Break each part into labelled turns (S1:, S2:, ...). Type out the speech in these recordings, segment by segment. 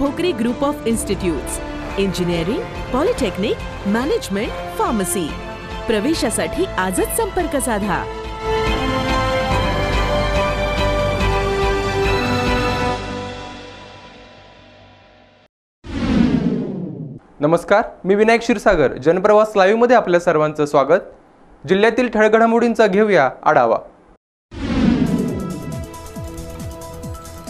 S1: Bhokare group of institutes engineering polytechnic management pharmacy प्रवेशासाठी आजच संपर्क साधा.
S2: नमस्कार मी विनायक क्षीरसागर. जनप्रवास लाईव्हमध्ये आपल्या सर्वांचं स्वागत. जिल्ह्यातील ठळघडामोडींचा घेऊया आढावा.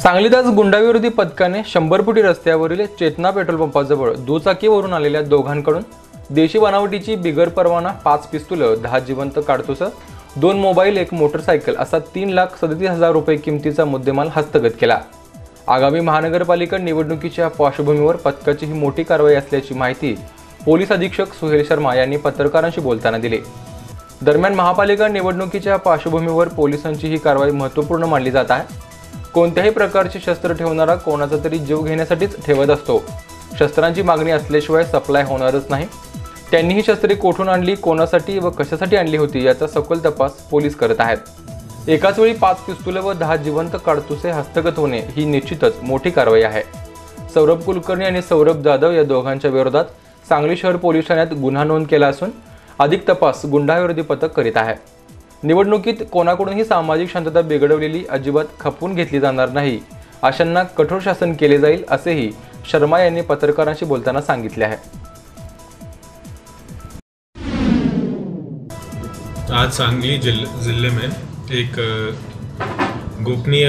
S2: सांगलीत आज गुंडाविरोधी पथकाने शंभर फुटी रस्त्यावरील चेतना पेट्रोल पंपाजवळ दुचाकीवरून आलेल्या दोघांकडून देशी बनावटीची बिगर परवाना पाच पिस्तुलं दहा जिवंत काडतुसं दोन मोबाईल एक मोटरसायकल असा तीन लाख सदतीस हजार रुपये किमतीचा मुद्देमाल हस्तगत केला. आगामी महानगरपालिका निवडणुकीच्या पार्श्वभूमीवर पथकाची ही मोठी कारवाई असल्याची माहिती पोलीस अधीक्षक सुहेल शर्मा यांनी पत्रकारांशी बोलताना दिली. दरम्यान महापालिका निवडणुकीच्या पार्श्वभूमीवर पोलिसांची ही कारवाई महत्त्वपूर्ण मानली जात आहे. कोणत्याही प्रकारचे शस्त्र ठेवणारा कोणाचा तरी जीव घेण्यासाठीच ठेवत असतो. शस्त्रांची मागणी असल्याशिवाय सप्लाय होणारच नाही. त्यांनी ही शस्त्रे कोठून आणली कोणासाठी व कशासाठी आणली होती याचा सखोल तपास पोलीस करत आहेत. एकाच वेळी पाच पिस्तुलं व दहा जिवंत काडतुसे हस्तगत होणे ही निश्चितच मोठी कारवाई आहे. सौरभ कुलकर्णी आणि सौरभ जाधव या दोघांच्या विरोधात सांगली शहर पोलीस ठाण्यात गुन्हा नोंद केला असून अधिक तपास गुंडाविरोधी पथक करीत आहे. निवडणुकीत कोणाकडूनही सामाजिक शांतता बिघडवलेली अजिबात खपवून घेतली जाणार नाही. अशांना कठोर शासन केले जाईल असेही शर्मा यांनी पत्रकारांशी बोलताना सांगितले आहे.
S3: आज सांगली जिल ज़िले में एक गोपनीय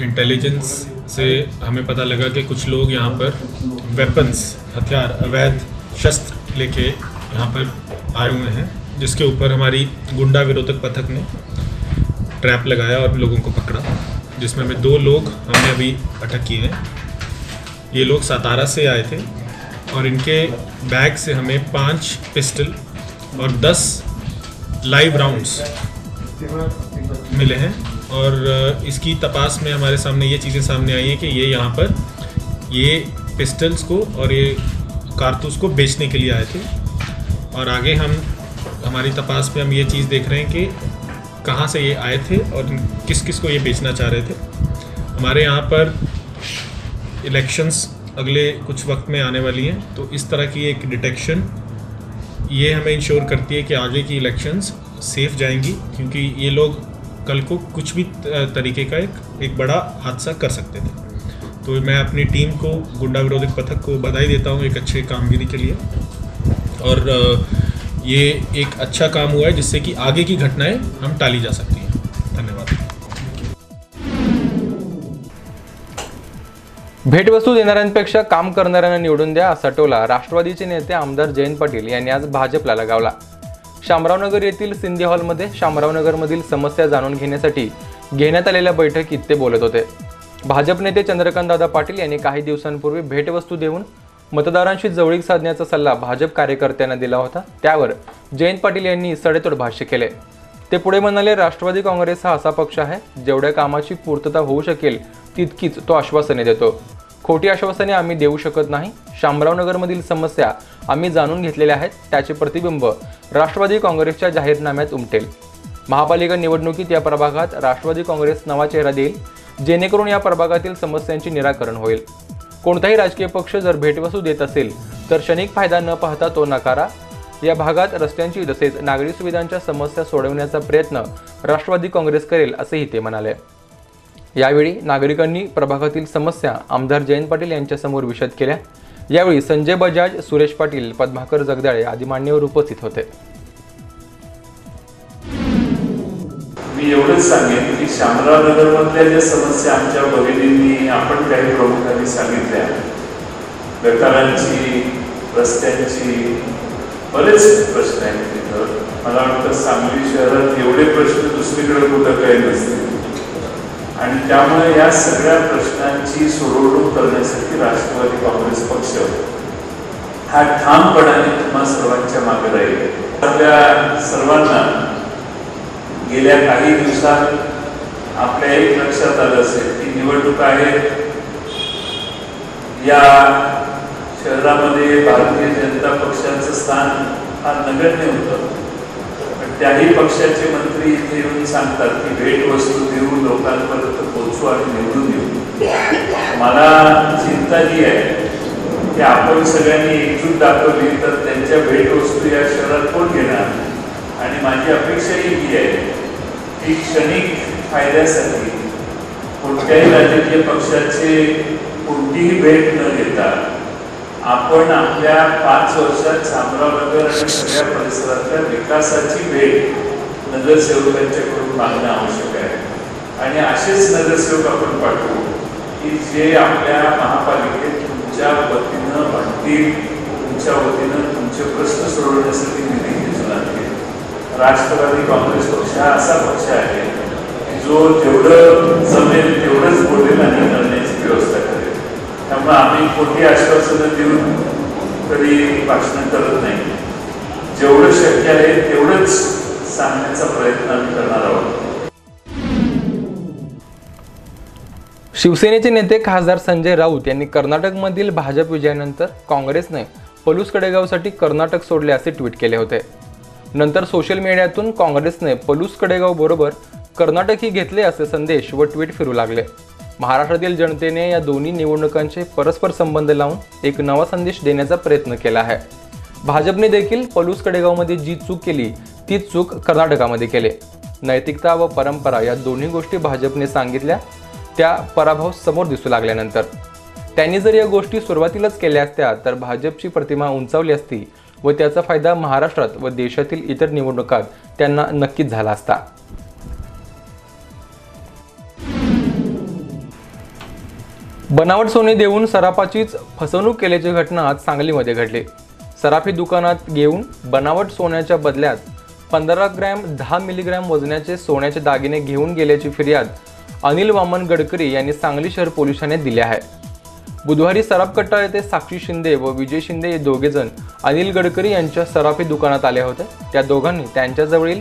S3: इंटेलिजेंस से हमें पता लगा कि कुछ लोग यहाँ पर वेपन्स हथियार अवैध शस्त्र लेके यहाँ पर आए हुए हैं। जिसके ऊपर हमारी गुंडा विरोधक पथक ने ट्रैप लगाया और लोगों को पकड़ा, जिसमें हमें दो लोग हमने अभी अटक किए हैं। ये लोग सातारा से आए थे और इनके बैग से हमें पाँच पिस्टल और दस लाइव राउंड्स मिले हैं और इसकी तपास में हमारे सामने ये चीज़ें सामने आई हैं कि ये यहाँ पर ये पिस्टल्स को और ये कारतूस को बेचने के लिए आए थे। और आगे हम हमारी तपास में हम ये चीज़ देख रहे हैं कि कहाँ से ये आए थे और किस किस को ये बेचना चाह रहे थे। हमारे यहाँ पर इलेक्शंस अगले कुछ वक्त में आने वाली हैं तो इस तरह की एक डिटेक्शन ये हमें इंश्योर करती है कि आगे की इलेक्शंस सेफ़ जाएँगी, क्योंकि ये लोग कल को कुछ भी तरीके का एक एक बड़ा हादसा कर सकते थे। तो मैं अपनी टीम को, गुंडा विरोधक पथक को बधाई देता हूँ एक अच्छे कामगिरी के लिए। और ये एक अच्छा काम हुआ है जिससे कि आगे की घटनाएं हम टाली जा सकती हैं। धन्यवाद।
S2: भेटवस्तू देणाऱ्यांपेक्षा काम करणाऱ्यांना निवडून द्या असा टोला राष्ट्रवादीचे नेते आमदार जयंत पाटील यांनी आज भाजपला लगावला. शामरावनगर येथील सिंधी हॉलमध्ये शामरावनगरमधील समस्या जाणून घेण्यासाठी घेण्यात आलेल्या बैठकीत ते बोलत होते. भाजप नेते चंद्रकांतदादा पाटील यांनी काही दिवसांपूर्वी भेटवस्तू देऊन मतदारांशी जवळीक साधण्याचा सल्ला भाजप कार्यकर्त्यांना दिला होता. त्यावर जयंत पाटील यांनी सडेतोड भाष्य केले. ते पुढे म्हणाले राष्ट्रवादी काँग्रेस हा असा पक्ष आहे जेवढ्या कामाची पूर्तता होऊ शकेल तितकीच तो आश्वासने देतो. खोटी आश्वासने आम्ही देऊ शकत नाही. शामरावनगरमधील समस्या आम्ही जाणून घेतलेल्या आहेत. त्याचे प्रतिबिंब राष्ट्रवादी काँग्रेसच्या जाहीरनाम्यात उमटेल. महापालिका निवडणुकीत या प्रभागात राष्ट्रवादी काँग्रेस नवा चेहरा देईल जेणेकरून या प्रभागातील समस्यांचे निराकरण होईल. कोणताही राजकीय पक्ष जर भेटवस्तू देत असेल तर क्षणिक फायदा न पाहता तो नकारा. या भागात रस्त्यांची तसेच नागरी सुविधांच्या समस्या सोडवण्याचा प्रयत्न राष्ट्रवादी काँग्रेस करेल असेही ते म्हणाले. यावेळी नागरिकांनी प्रभागातील समस्या आमदार जयंत पाटील यांच्यासमोर विषद केल्या. यावेळी संजय बजाज सुरेश पाटील पद्माकर जगदाळे आदी मान्यवर उपस्थित होते.
S4: मी एवढंच सांगेन की शामराव नगरमधल्या ज्या समस्या आमच्या भगिनींनी आपण काही प्रमुखांनी सांगितल्या. गटारांची रस्त्यांची बरेच प्रश्न आहेत तिथं. मला वाटतं सांगली शहरात एवढे प्रश्न दुसरीकडे कुठं काही नसतील. आणि त्यामुळे या सगळ्या प्रश्नांची सोडवणूक करण्यासाठी राष्ट्रवादी काँग्रेस पक्ष हा ठामपणाने तुम्हा सर्वांच्या मागे राहील. आपल्या सर्वांना गेल्या काही दिवसात आपल्या एक लक्षात आलं असेल की निवडणूक आहेत या शहरामध्ये भारतीय जनता पक्षाचं स्थान फार नगण्य होतं. पण त्याही पक्षाचे मंत्री इथे येऊन सांगतात की भेटवस्तू देऊ लोकांपर्यंत पोहोचू आणि निवडून येऊ. मला चिंता ही आहे की आपण सगळ्यांनी एकजूट दाखवली तर त्यांच्या भेटवस्तू या शहरात कोण घेणार? आणि माझी अपेक्षाही ही आहे की क्षणिक फायद्यासाठी कोणत्याही राजकीय पक्षाचे कोणतीही भेट न घेता आपण आपल्या पाच वर्षात चामरावनगर आणि सगळ्या परिसरातल्या विकासाची भेट नगरसेवकांच्याकडून मागणं आवश्यक आहे. आणि असेच नगरसेवक आपण पाठवू की जे आपल्या महापालिकेत तुमच्या वतीनं म्हणतील तुमच्या वतीनं तुमचे प्रश्न सोडवण्यासाठी निधी राष्ट्रवादी काँग्रेस पक्ष हा असा पक्ष आहे की जो जेवढं जमेल तेवढंच बोलेल आणि करण्याची व्यवस्था करेल. त्यामुळे आम्ही कोणती आश्वासनं देऊन कधी भाषण करत नाही. जेवढं शक्य आहे तेवढंच सांगण्याचा प्रयत्न आम्ही करणार आहोत.
S2: शिवसेनेचे नेते खासदार संजय राऊत यांनी कर्नाटकमधील भाजप विजयानंतर काँग्रेसने पलूस कडेगावसाठी कर्नाटक सोडले असे ट्विट केले होते. नंतर सोशल मीडियातून काँग्रेसने पलूस कडेगाव बरोबर कर्नाटकही घेतले असे संदेश व ट्विट फिरू लागले. महाराष्ट्रातील जनतेने या दोन्ही निवडणुकांचे परस्पर संबंध लावून एक नवा संदेश देण्याचा प्रयत्न केला आहे. भाजपने देखील पलूस कडेगावमध्ये जी चूक केली ती चूक कर्नाटकामध्ये केली. नैतिकता व परंपरा या दोन्ही गोष्टी भाजपने सांगितल्या त्या पराभव समोर दिसू लागल्यानंतर. त्यांनी जर या गोष्टी सुरुवातीलाच केल्या असत्या तर भाजपची प्रतिमा उंचावली असती व त्याचा फायदा महाराष्ट्रात व देशातील इतर निवडणुकात त्यांना नक्कीच झाला असता. बनावट सोने देऊन सराफाचीच फसवणूक केल्याची घटना आज सांगलीमध्ये घडली. सराफी दुकानात घेऊन बनावट सोन्याच्या बदल्यात पंधरा ग्रॅम दहा मिलीग्रॅम वजनाचे सोन्याचे दागिने घेऊन गेल्याची फिर्याद अनिल वामन गडकरी यांनी सांगली शहर पोलिसांनी दिली आहे. बुधवारी सराफकट्टा येथे साक्षी शिंदे व विजय शिंदे हे दोघेजण अनिल गडकरी यांच्या सराफी दुकानात आले होते. त्या दोघांनी त्यांच्याजवळील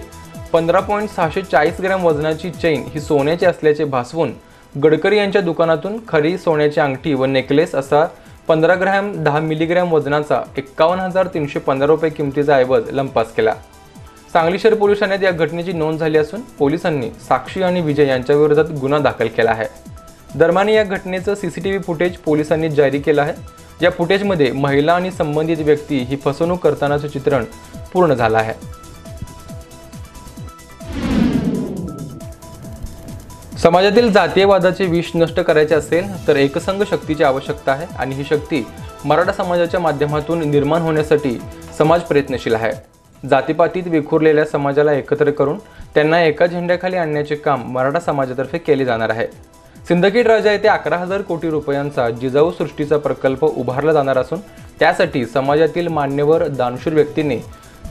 S2: पंधरा पॉईंट सहाशे चाळीस ग्रॅम वजनाची चैन ही सोन्याची असल्याचे भासवून गडकरी यांच्या दुकानातून खरी सोन्याची अंगठी व नेकलेस असा पंधरा ग्रॅम दहा मिलीग्रॅम वजनाचा एक्कावन्न हजार तीनशे पंधरा रुपये किमतीचा ऐवज लंपास केला. सांगली शहर पोलीस ठाण्यात या घटनेची नोंद झाली असून पोलिसांनी साक्षी आणि विजय यांच्याविरोधात गुन्हा दाखल केला आहे. दरम्यान या घटनेचं सीसीटीव्ही फुटेज पोलिसांनी जारी केलं आहे. या फुटेजमध्ये महिला आणि संबंधित व्यक्ती ही फसवणूक करतानाचं चित्रण पूर्ण झालं आहे. समाजातील जातीयवादाचे विष नष्ट करायचे असेल तर एकसंघ शक्तीची आवश्यकता आहे आणि ही शक्ती मराठा समाजाच्या माध्यमातून निर्माण होण्यासाठी समाज प्रयत्नशील आहे. जातीपातीत विखुरलेल्या समाजाला एकत्र करून त्यांना एका झेंड्याखाली आणण्याचे काम मराठा समाजातर्फे केले जाणार आहे. सिंदखेड राजा येथे अकरा हजार कोटी रुपयांचा जिजाऊ सृष्टीचा प्रकल्प उभारला जाणार असून त्यासाठी समाजातील मान्यवर दानशूर व्यक्तींनी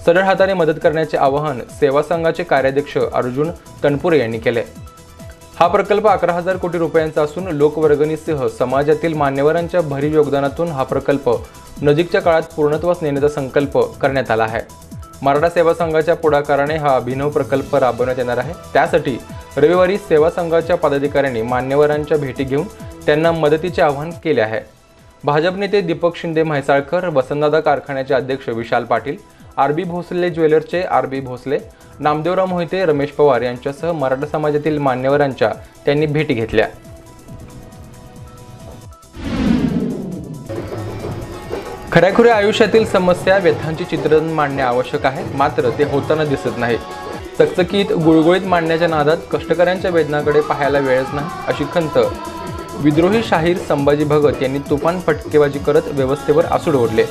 S2: सरळ हाताने मदत करण्याचे आवाहन सेवा संघाचे कार्याध्यक्ष अर्जुन तनपुरे यांनी केले. हा प्रकल्प अकरा हजार कोटी रुपयांचा असून लोकवर्गणीसह समाजातील मान्यवरांच्या भरीव योगदानातून हा प्रकल्प नजीकच्या काळात पूर्णत्वास नेण्याचा संकल्प करण्यात आला आहे. मराठा सेवा संघाच्या पुढाकाराने हा अभिनव प्रकल्प राबवण्यात येणार आहे. त्यासाठी रविवारी सेवा संघाच्या पदाधिकाऱ्यांनी मान्यवरांच्या भेटी घेऊन त्यांना मदतीचे आवाहन केले आहे. भाजप नेते दीपक शिंदे म्हैसाळकर वसंतदादा कारखान्याचे अध्यक्ष विशाल पाटील आर बी भोसले ज्वेलर्सचे आर बी भोसले नामदेवराव मोहिते रमेश पवार यांच्यासह मराठा समाजातील मान्यवरांच्या त्यांनी भेटी घेतल्या. खऱ्याखुऱ्या आयुष्यातील समस्या व्यथांचे चित्रण मांडणे आवश्यक आहे मात्र ते होताना दिसत नाही. चकचकीत गुळगुळीत मांडण्याच्या नादात कष्टकऱ्यांच्या वेदनाकडे पाहायला वेळच नाही अशी खंत. विद्रोही शाहीर संभाजी भगत यांनी तुफान फटकेबाजी करत व्यवस्थेवर आसूड ओढले.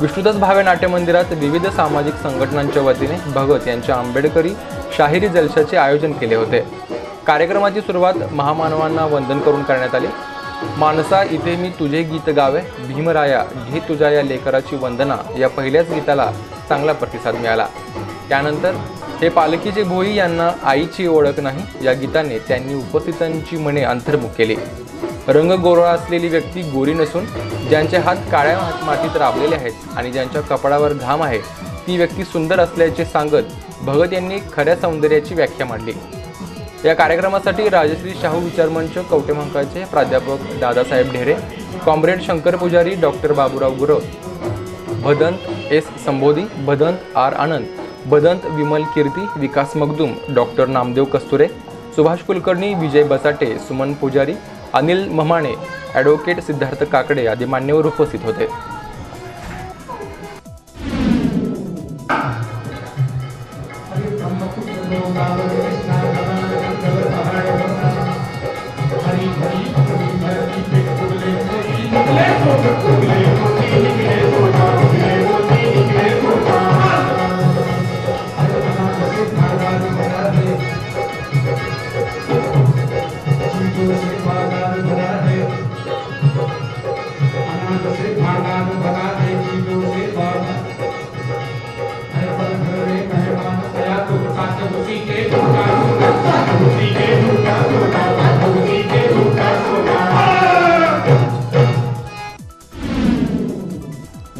S2: विष्णुदास भावे नाट्यमंदिरात विविध सामाजिक संघटनांच्या वतीने भगत यांच्या आंबेडकरी शाहिरी जलशाचे आयोजन केले होते. कार्यक्रमाची सुरुवात महामानवांना वंदन करून करण्यात आली. मानसा इथे मी तुझे गीत गावे भीमराया घे तुझ्या या लेकराची वंदना या पहिल्याच गीताला चांगला प्रतिसाद मिळाला. त्यानंतर हे पालखीचे भोई यांना आईची ओळख नाही. या गीताने त्यांनी उपस्थितांची मने अंतर्मुख केली. रंग गोरळा असलेली व्यक्ती गोरी नसून ज्यांचे हात काळ्या हात मातीत राबलेले आहेत आणि ज्यांच्या कपडावर घाम आहे ती व्यक्ती सुंदर असल्याचे सांगत भगत यांनी खऱ्या सौंदर्याची व्याख्या मांडली. या कार्यक्रमासाठी राजश्री शाहू विचारमंच कवटेमंकाचे प्राध्यापक Dadasaheb Dhere comrade Shankar Pujari doctor Baburao Gurav Bhadant S Sambodhi Bhadant R Anand Bhadant Vimal Kirti Vikas Magdum doctor Namdev Kasture Subhash Kulkarni Vijay Basate Suman Pujari Anil Mamane
S5: advocate Siddharth Kakade आदी मान्यवर उपस्थित होते.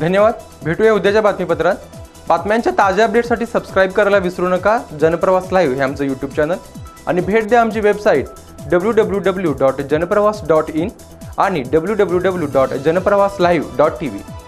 S5: धन्यवाद. भेटूया उद्याच्या बातमीपत्रात. बातम्यांच्या ताज्या अपडेटसाठी सबस्क्राईब करायला विसरू नका. जनप्रवास लाईव्ह हे आमचं यूट्यूब चॅनल आणि भेट द्या आमची website W W W dot Janpravas dot in आणि W W W dot Janpravas live dot T V